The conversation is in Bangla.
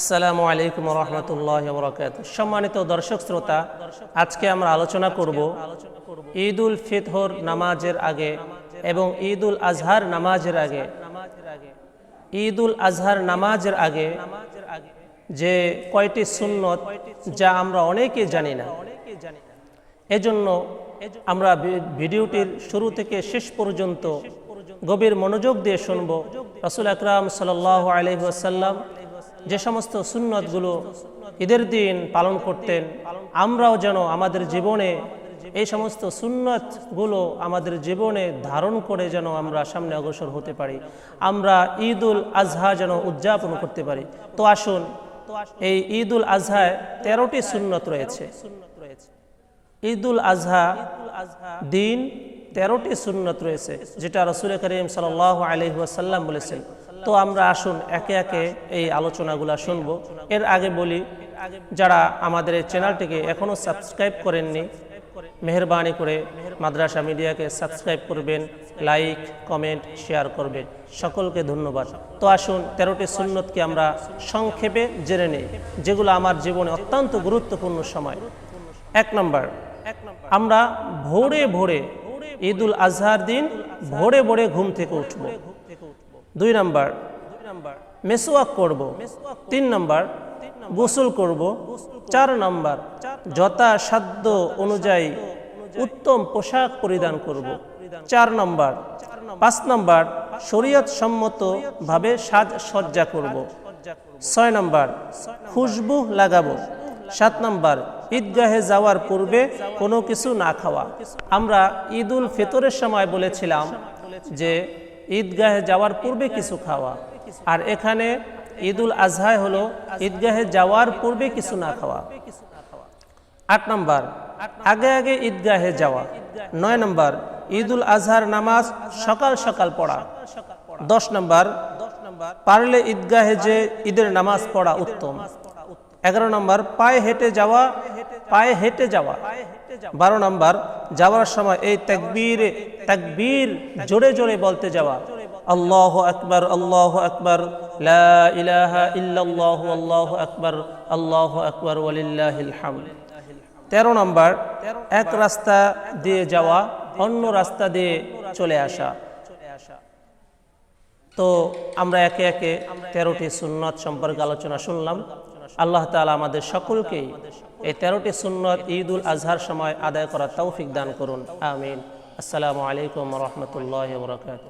আসসালামু আলাইকুম রহমতুল্লাহ বরকাত সম্মানিত দর্শক শ্রোতা, আজকে আমরা আলোচনা করব ঈদ উল ফিতর নামাজের আগে এবং ঈদ উল আজহার নামাজের আগে। ঈদ উল আজহার নামাজের আগে যে কয়টি সুন্নত যা আমরা অনেকে জানি না। এজন্য আমরা ভিডিওটির শুরু থেকে শেষ পর্যন্ত গভীর মনোযোগ দিয়ে শুনব। রসুল আকরাম সাল আলহিহাসাল্লাম যে সমস্ত সুন্নতগুলো ঈদের দিন পালন করতেন, আমরাও যেন আমাদের জীবনে এই সমস্ত সুন্নতগুলো আমাদের জীবনে ধারণ করে যেন আমরা সামনে অগ্রসর হতে পারি। আমরা ঈদ উল আজহা যেন উদযাপন করতে পারি। তো আসুন, এই ঈদ উল আজহায় তেরোটি সুন্নত রয়েছে। ঈদুল আজহা দিন তেরোটি সুন্নত রয়েছে, যেটা রসুল করিম সাল আলহি ওয়াসাল্লাম বলেছেন। তো আমরা আসুন, একে একে এই আলোচনাগুলো শুনব। এর আগে বলি, যারা আমাদের এই চ্যানেলটিকে এখনও সাবস্ক্রাইব করেননি, মেহরবানি করে মাদ্রাসা মিডিয়াকে সাবস্ক্রাইব করবেন, লাইক, কমেন্ট, শেয়ার করবেন। সকলকে ধন্যবাদ। তো আসুন, তেরোটি সুন্নতকে আমরা সংক্ষেপে জেনে নিই, যেগুলো আমার জীবনে অত্যন্ত গুরুত্বপূর্ণ সময়। এক নম্বর, আমরা ভোরে ভোরে ঈদ উল আজহার দিন ভোরে ভোরে ঘুম থেকে উঠব। দুই নম্বর মেসোয়াক করব, তিন নম্বর, গোসল করব, চার নম্বর, যথাসাধ্য অনুযায়ী উত্তম পোশাক পরিধান করব, চার নম্বর, পাঁচ নম্বর শরীয়ত সম্মত ভাবে সাজ সজ্জা করব, ছয় নম্বর, খুশবু লাগাবো, সাত নম্বর, ঈদগাহে যাওয়ার পূর্বে কোনো কিছু না খাওয়া। আমরা ঈদ উল ফিতরের সময় বলেছিলাম যে ঈদগাহে যাওয়ার পূর্বে কিছু খাওয়া। আর এখানে ঈদ উল আজহায় হলো ঈদগাহে যাওয়ার পূর্বে কিছু না খাওয়া। আট নম্বর আগে আগে ঈদগাহে যাওয়া। নয় নম্বর ঈদ উল আজহার নামাজ সকাল সকাল পড়া। দশ নম্বর পারলে ঈদগাহে যে ঈদের নামাজ পড়া উত্তম। এগারো নম্বর পায়ে হেঁটে যাওয়া পায়ে হেঁটে যাওয়া। বারো নম্বর, যাওয়ার সময় এই তাকবীর তাকবীর জোরে জোরে বলতে যাওয়া। আল্লাহ আকবর আল্লাহ আকবর আল্লাহ আকবর আল্লাহ আকবর তেরো নম্বর, এক রাস্তা দিয়ে যাওয়া, অন্য রাস্তা দিয়ে চলে আসা। তো আমরা একে একে তেরোটি সুন্নত সম্পর্কে আলোচনা শুনলাম। আল্লাহ তালা আমাদের সকলকে এই তেরোটি সুন্নত ঈদ উল আজহার সময় আদায় করার তৌফিক দান করুন। আমিন। আসসালামু আলাইকুম রহমতুল্লাহ বরকাত